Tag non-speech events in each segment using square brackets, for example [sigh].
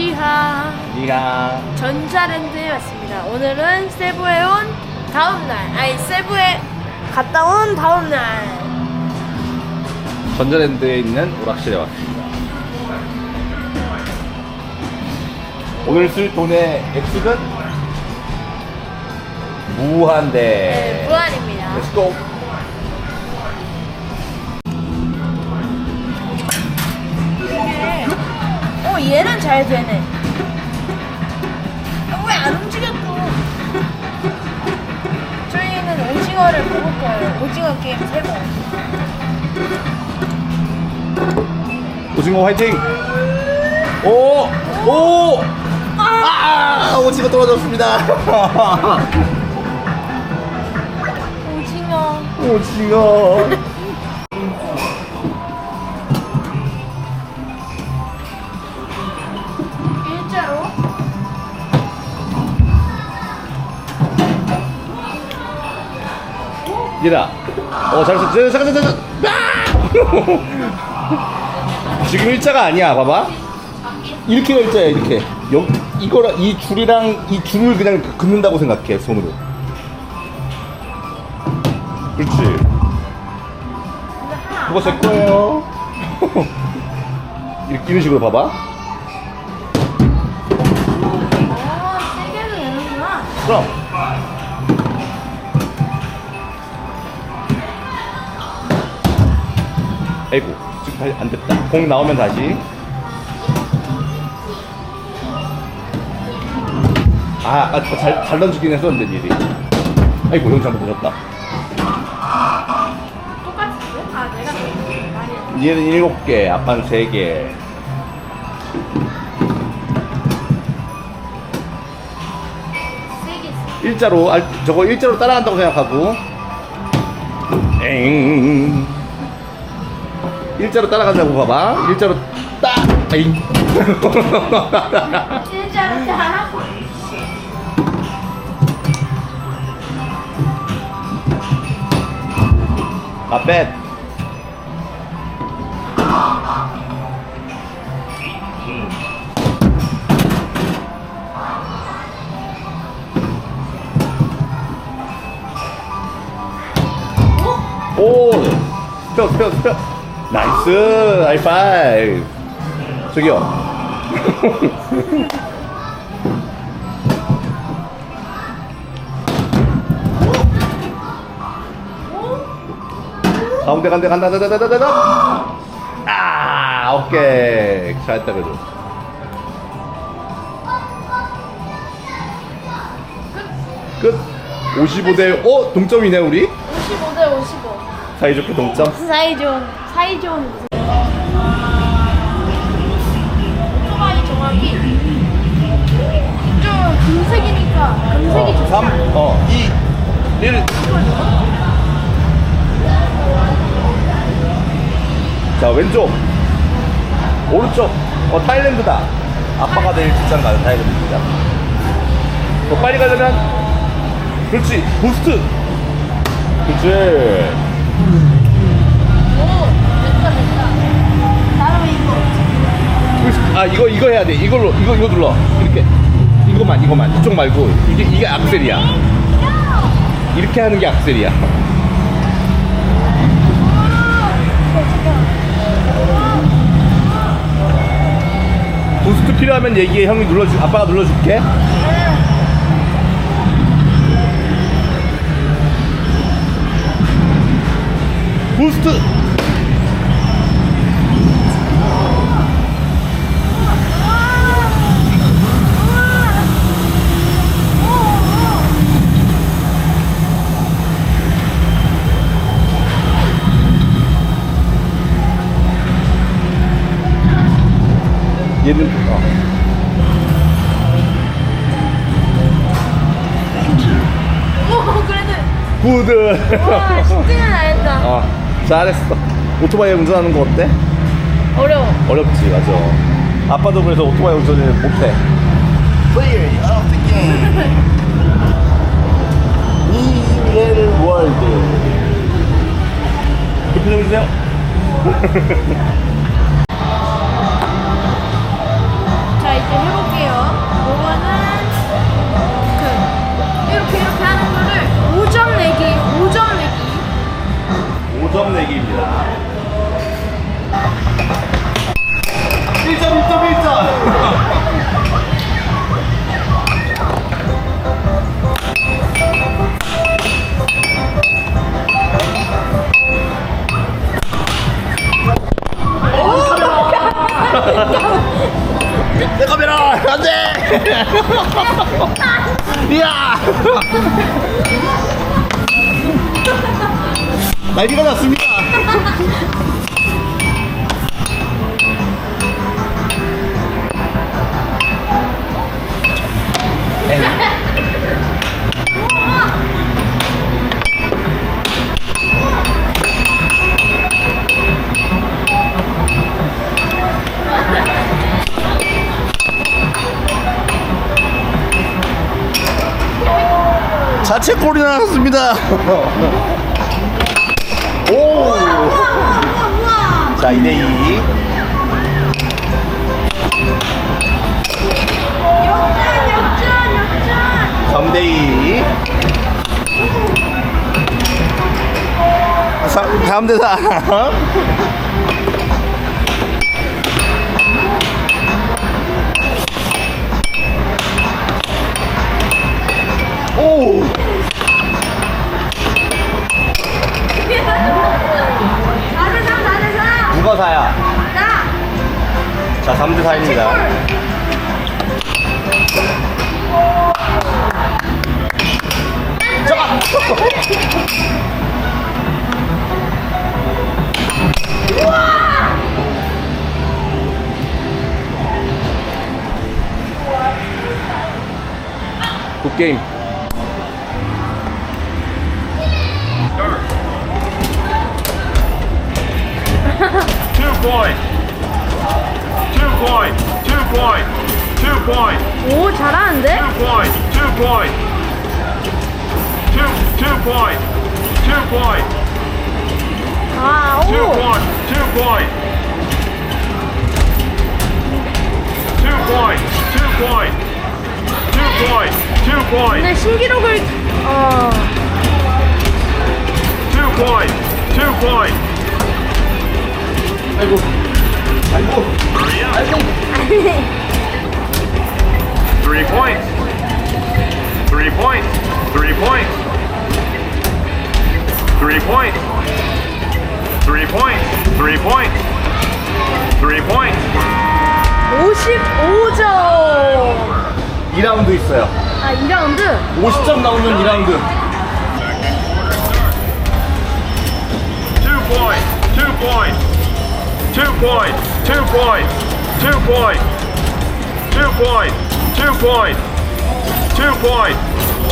니하 니가 전자랜드에 왔습니다. 오늘은 세부에 온 다음 날, 아니 세부에 갔다 온 다음 날. 전자랜드에 있는 오락실에 왔습니다. 오늘 쓸 돈의 액수는 무한대. 네, 무한입니다. Let's go. 얘는 잘 되네. 왜안 움직여 또? 저희는 오징어를 먹을 거예요. 오징어 게임 세 번. 오징어 화이팅! 오! 오! 아! 오징어 떨어졌습니다. 오징어. 오징어. 얘들아. 어, 잘했어. 잠깐, 잠깐, 잠깐. 아! [laughs] 지금 일자가 아니야. 봐봐. 이렇게가 일자야, 이렇게. 여, 이거랑, 이 줄이랑 이 줄을 그냥 긋는다고 생각해, 손으로. 그렇지. 그거 제 거예요. [laughs] 이렇게, 이런 식으로 봐봐. 되는구나. 그럼. 아이고, 지금 다시 안 됐다. 공 나오면 다시. 아, 아 잘, 잘 던지긴 했었는데, 일이. 아이고, 형 잘못 던졌다. 똑같은데? 아, 내가 많이 얘는 일곱 개, 아빠는 세 개. 세게. 일자로, 알, 저거 일자로 따라간다고 생각하고. 엥. 일자로 따라간다고 봐봐. 일자로 따. 엥. [laughs] 일자로 잘하고. 아, 뱃. 오! 스펴, 스펴, 스펴. 나이스! 하이파이브! 저기요. [laughs] 가운데 간데 간다 간다 간다 간다 아 오케이 잘했다 그래도 끝 55대 어 동점이네 우리 55대 55. 사이좋게 동점 사이좋은, 사이 좋은 무슨. 오토바이 정확히. 좀 금색이니까, 금색이 좋지. 3어 2 1 자 왼쪽. 오른쪽. 어 타일랜드다. 아빠가 내일 직장 가는 타일랜드입니다. 더 빨리 가려면 그렇지. 부스트. 그렇지 아 이거 이거 해야 돼. 이걸로 이거 이거 눌러. 이렇게. 이거만 이거만. 이쪽 말고. 이게 이게 악셀이야. 이렇게 하는 게 악셀이야. 부스트 필요하면 얘기해. 형이 눌러줄 아빠가 눌러줄게. 부스트 얘는 어. 오, 그래도. 구드 와, 10등은 안 했다. 어 잘했어 오토바이 운전하는 거 어때? 어려워. 어렵지 맞아 아빠도 그래서 오토바이 운전을 못해 Clear of the game 이레 월드 대표 좀 주세요 난리가 났습니다 자책골이 나왔습니다 오 자, 2대2. 역전 역전 역전 3대2. 3 대 4. 오! 3 누가 사야? 자 자, 3대 4입니다. 굿게임. point. Two point. 오 잘하는데? Two point. Two point. Two two point. Two point. Two 아오 point. Two point. Two point. Two point. Two point. Two point. 근데 신기록을 어 Two point. Two point. 아이고. 아이고. Three points. Three points. Three points. Three points. Three points. Three points. Three points. 55점 2라운드 있어요. 아 2라운드 50점 나오면 2라운드. Two points. Two points. Two points. Two points. two point, two point, two point, two point,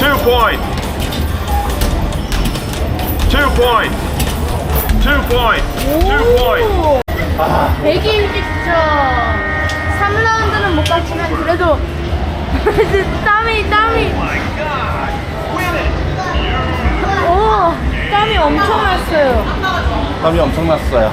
two point, two point, two point, two point. 100일 득점 3라운드는 못 갔지만 그래도 땀이 땀이 오 땀이 엄청 났어요 땀이 엄청 났어요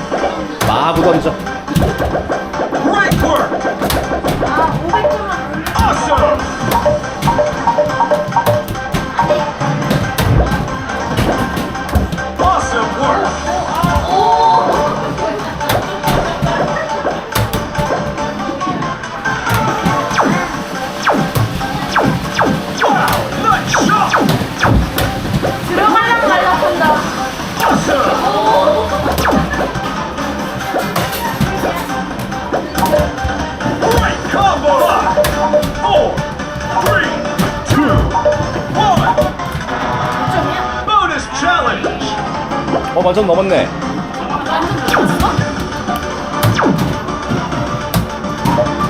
마구 던져. 어, 완전 넘었네.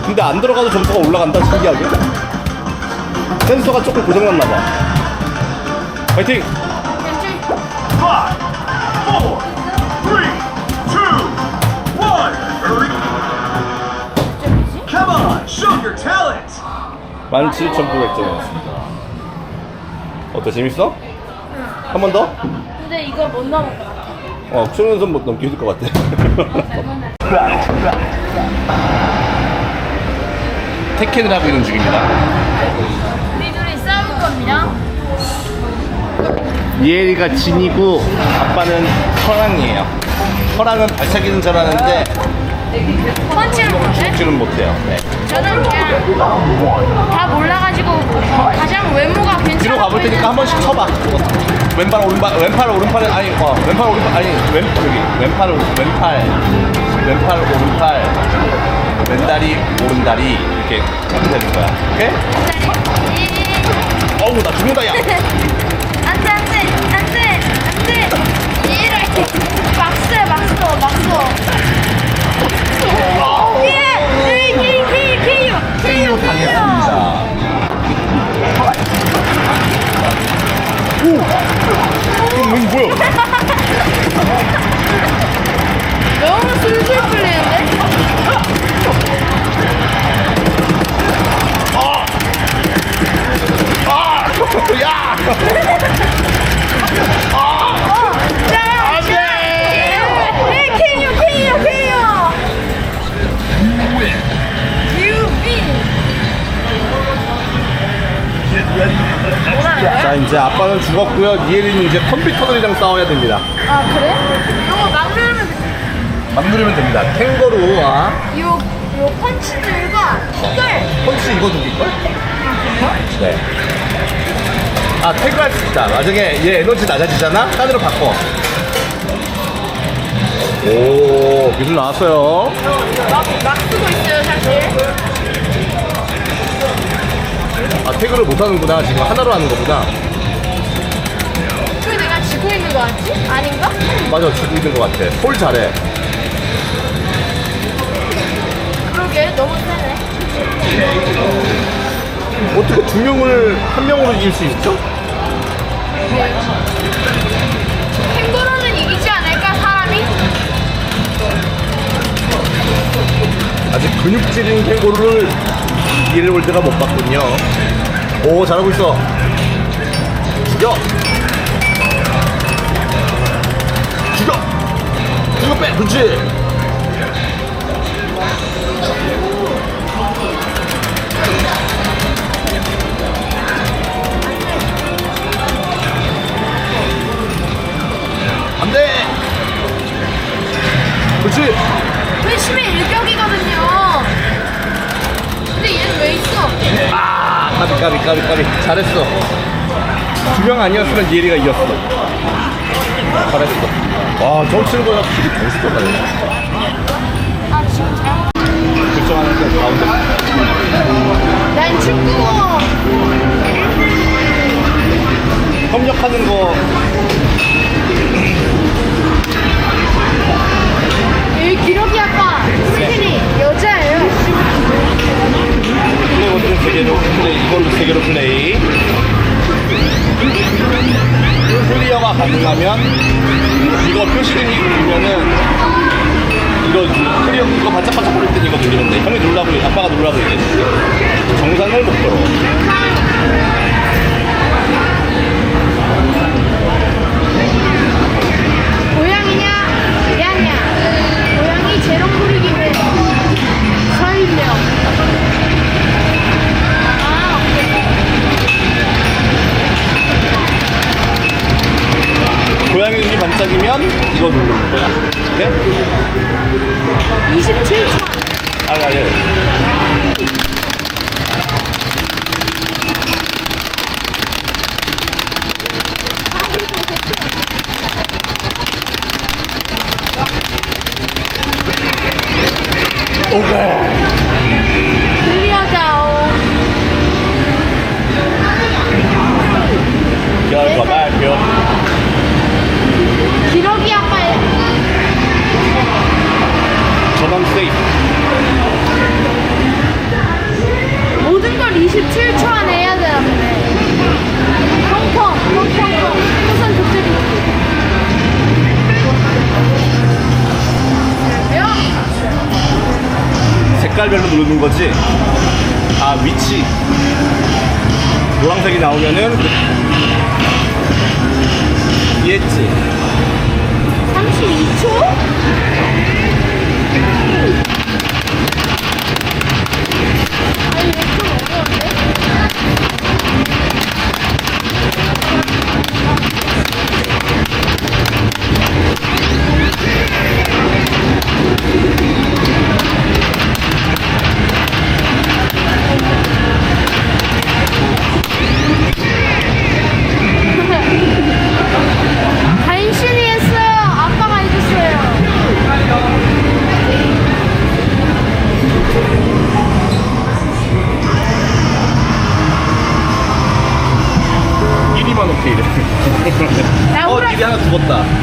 근데 안 들어가도 점수가 올라간다, 신기하게. 센서가 조금 고장났나 봐. 파이팅! Five, four, three, two, one. Hurry. 5점이지? Come on, show your talent. 17,900점이었습니다. 어때, 재밌어? 한 번 더? 근데 이거 못 같아 어, 추는선 못 넘게 해줄 것 같아. [laughs] 테켄을 하고 있는 중입니다. 우리 둘이 싸울 겁니다. 이혜리가 진이고 아빠는 허랑이에요. 허랑은 발차기는 잘하는데 펀치를 못해? 죽지는 못해요. 네. 저는 그냥 다 몰라가지고 가장 외모가 괜찮아 뒤로 가볼 테니까 한 번씩 쳐봐. 왼발 오른발 왼팔 오른팔 아니 어 왼팔 오른팔 아니 왼 여기 왼팔 오- 왼팔 왼팔 오른팔 왼다리 오른다리 이렇게 하면 되는 거야. 오케이? 어우 나 죽는다 야. 안돼 안돼 안돼 안돼 이래 막스 막스 막스 예 이거 뭐? 너무 술술 풀리는데 아! 야! 예 자 이제 아빠는 죽었고요. 이혜리는 이제 컴퓨터들이랑 싸워야 됩니다. 아 그래? 이거 막 누르면 막 누르면 됩니다. 캥거루와 요, 요 펀치들과 이걸 펀치 이거 죽일걸? 네. 아 태그할 수 있다. 나중에 얘 에너지 낮아지잖아? 딴으로 바꿔. 오 기술 나왔어요. 막, 막 쓰고 있어요 사실 아 태그를 못하는구나. 지금 하나로 하는 거구나. 왜 내가 지고 있는 거 같지? 아닌가? 맞아 지고 있는 것 같아. 홀 잘해. 그러게 너무 세네 어떻게 두 명을 한 명으로 이길 수 있죠? 캥거루는 이기지 않을까 사람이? 아직 근육질인 캥거루를 이를 볼 때가 못 봤군요. 오 잘하고 있어. 죽여. 죽여. 죽여 빼. 그렇지. 안 돼. 그렇지. 회심의 일격이거든요 왜 있어? 아, 까비 까비 까비 까비 잘했어. 두 명 아니었으면 이혜리가 이겼어. 잘했어. 와, 저 치는 거야 길이 멋있었다. 아 지금 잘못 결정하는 게 가운데. 난 축구 협력하는 거 세 개로 플레이, 이걸로 세 개로 플레이. 클리어가 가능하면 이거 표시등이 보면은 이거 클리어 이거 반짝반짝 거릴 땐 이거 돼. 형이 누르라고 아빠가 누르라고 얘기해. 정상을 목표로. 고양이냐 개야냐 고양이 재롱 부리기 왜 설명 반짝이면 이거 누르는 거야. 네? 27초 아, 아, 예. 오케이. 27초 안에 해야 되는데 펑펑 펑펑펑 그쪽이 명 색깔별로 누르는 거지. 아, 위치. 노란색이 나오면은 絞った。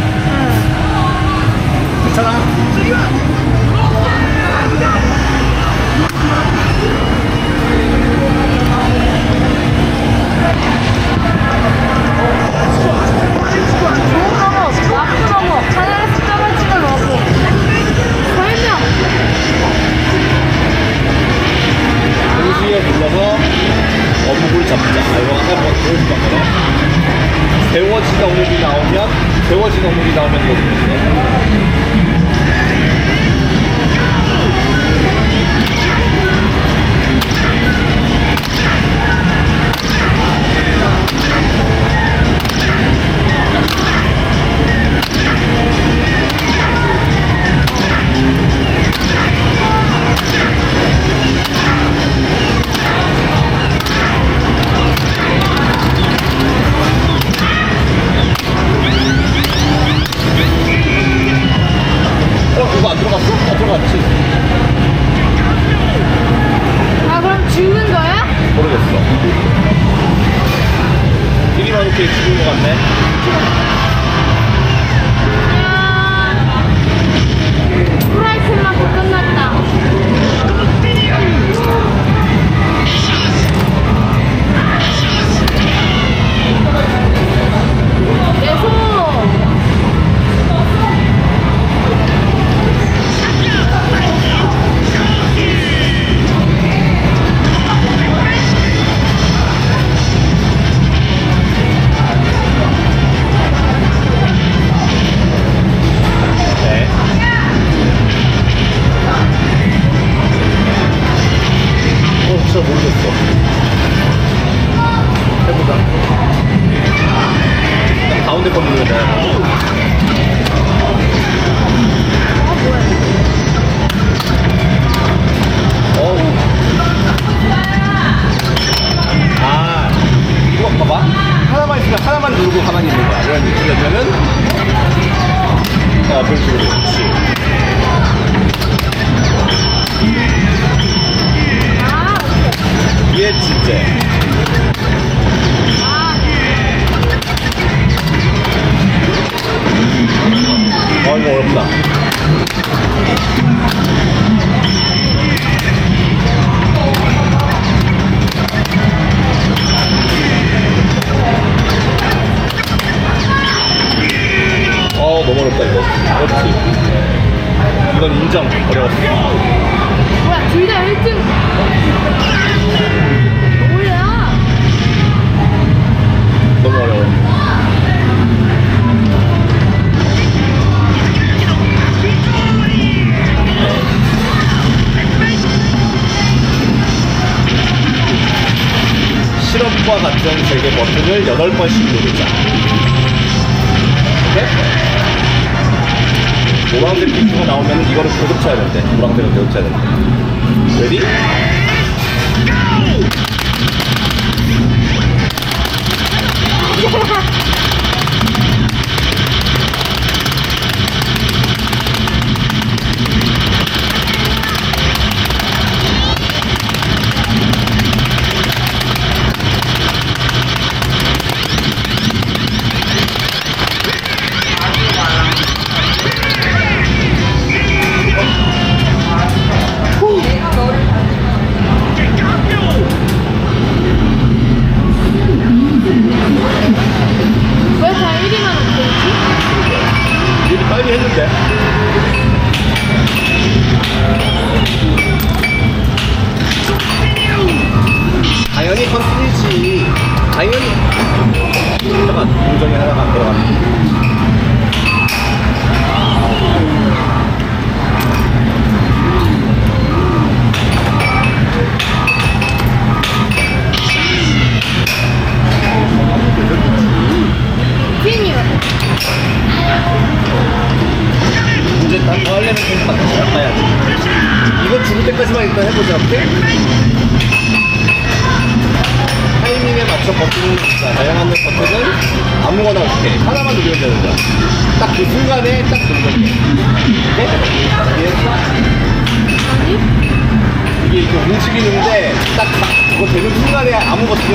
day. 노랑대 핑크가 나오면 이거를 계속 쳐야 된대. 노랑대를 계속 쳐야 된대. 레디?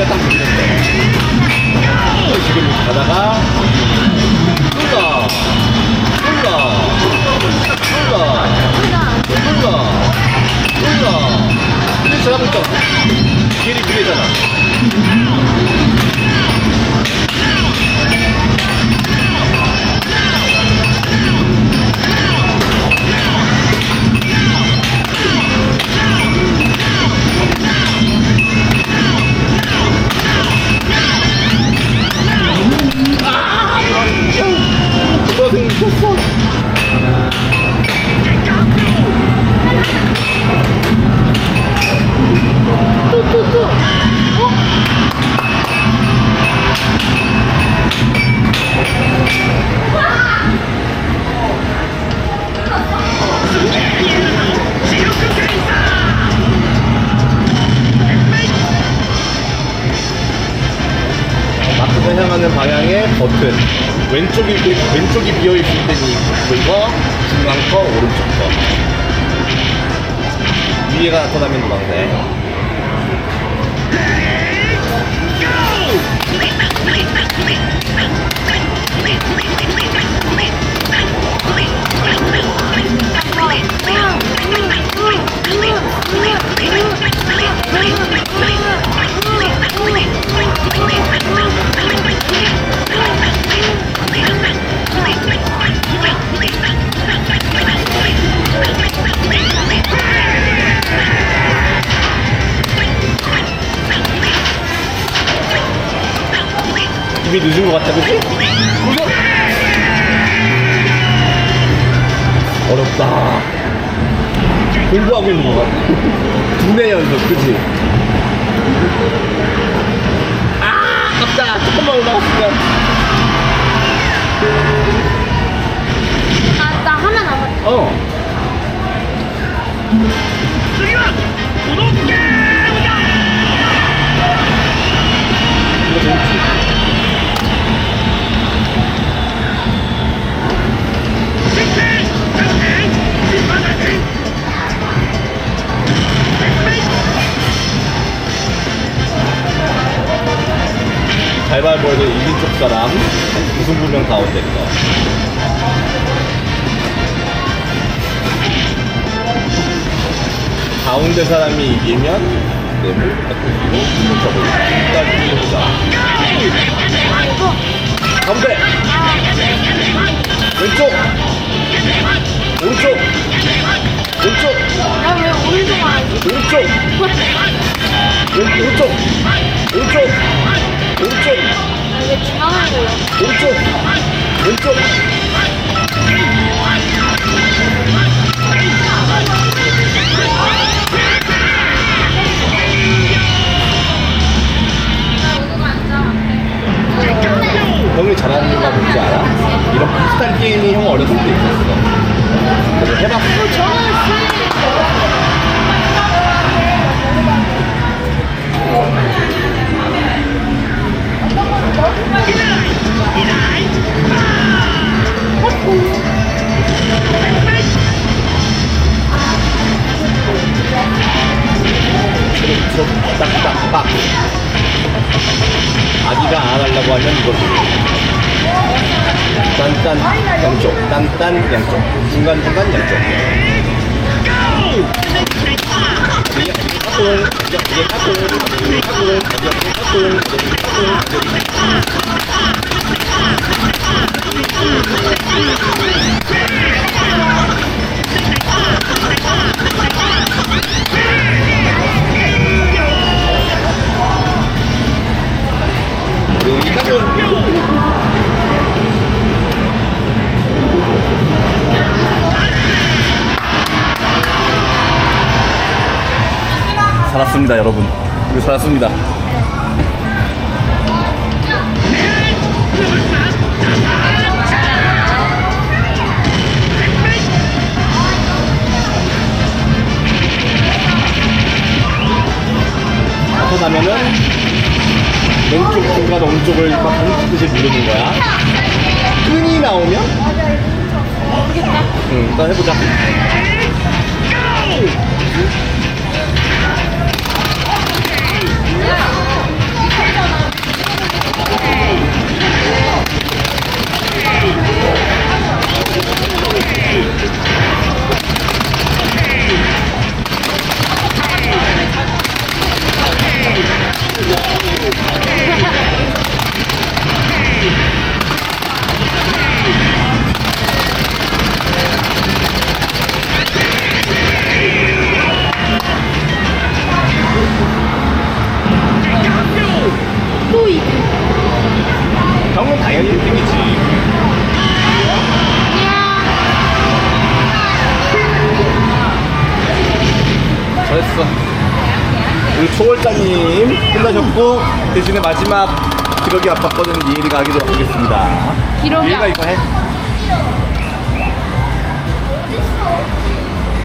여기가 딱 보이는데. 지금 가다가 둘 다, 둘다 둘다 둘다 흘러 이렇게 가면 또 길이 그리잖아. 왼쪽이 왼쪽이 비어 있을 때는 이거 중간 거 오른쪽 거 위에가 나타나면 노란 색 이미 늦은 것 그치? 무서 어렵다 공부하고 있는 것 같아 두내 연속 그치? 아 아깝다 조금만 올라갔으면 아, 나 하나 남았다. 어 이거 재밌지? 가위바위보에서 이긴 쪽 사람. 우승부명 가운데. 거 가운데 사람이 이기면 뇌물 바꾸기고 적을 끝까지 해보자 가운데! 왼쪽 오른쪽 왼쪽 나왜 오른쪽 안 하지? 오른쪽 왼, 오른쪽 오른쪽 오른쪽 왜 중앙을 골라? 오른쪽 왼쪽 형이 잘하는 이유가 뭔지 알아? 이런 비슷한 게임이 형 어렸을 때 있었어 딴딴 양쪽. 중간중간 양쪽 살았습니다 여러분. 우리 살았습니다. 하고 나면은 왼쪽 중간 오른쪽을 막 반드시 누르는 거야. 끈이 나오면? 응 일단 해보자 대신에 마지막 기록이 아팠거든 이혜리가 하기로 하겠습니다. 기록이 이혜리가 아- 이거 해